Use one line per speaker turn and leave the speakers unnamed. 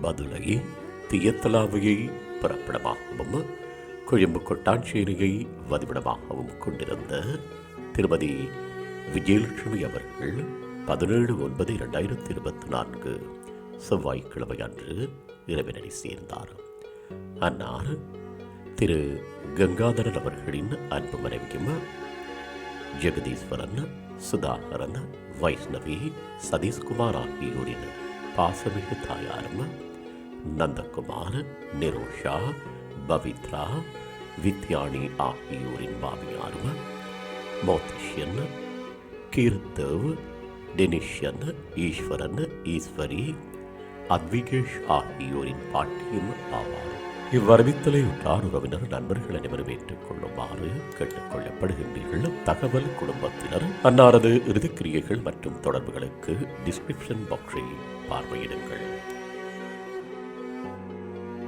மதுரை தியத்தலாவையை பிறப்பிடமாகவும் கொழும்பு கொட்டாஞ்சேரியை வதிவிடமாகவும் கொண்டிருந்த திருமதி விஜயலட்சுமி அவர்கள் பதினேழு ஒன்பது இரண்டாயிரத்தி இருபத்தி நான்கு செவ்வாய்க்கிழமை அன்று இறைவனடி சேர்ந்தார். அன்னார் திரு கங்காதரன் அவர்களின் அன்பு மனைவியும் ஜெகதீஸ்வரன் சுதாகரன் வைஷ்ணவி சதீஷ்குமார் ஆகியோரின் பாசமிகு தாயாரும் நந்தகுமார் நிரோஷா பவித்ரா வித்யாணி ஆகியோரின் மாமியாரும் மோத்திஷன் கீர்த்தவ் டெனிஷன் ஈஸ்வரன் ஈஸ்வரி அத்விகேஷ் ஆகியோரின் பாட்டியும் ஆவார். இவ்வறிவித்தலை உற்றார் உறவினர் நண்பர்கள் அனைவரும் ஏற்றுக்கொள்ளுமாறு கேட்டுக் தகவல் குடும்பத்தினர் அன்னாரது இறுதிக்கிரியைகள் மற்றும் தொடர்புகளுக்கு டிஸ்கிரிப்ஷன் பாக்ஸை பார்வையிடுங்கள்.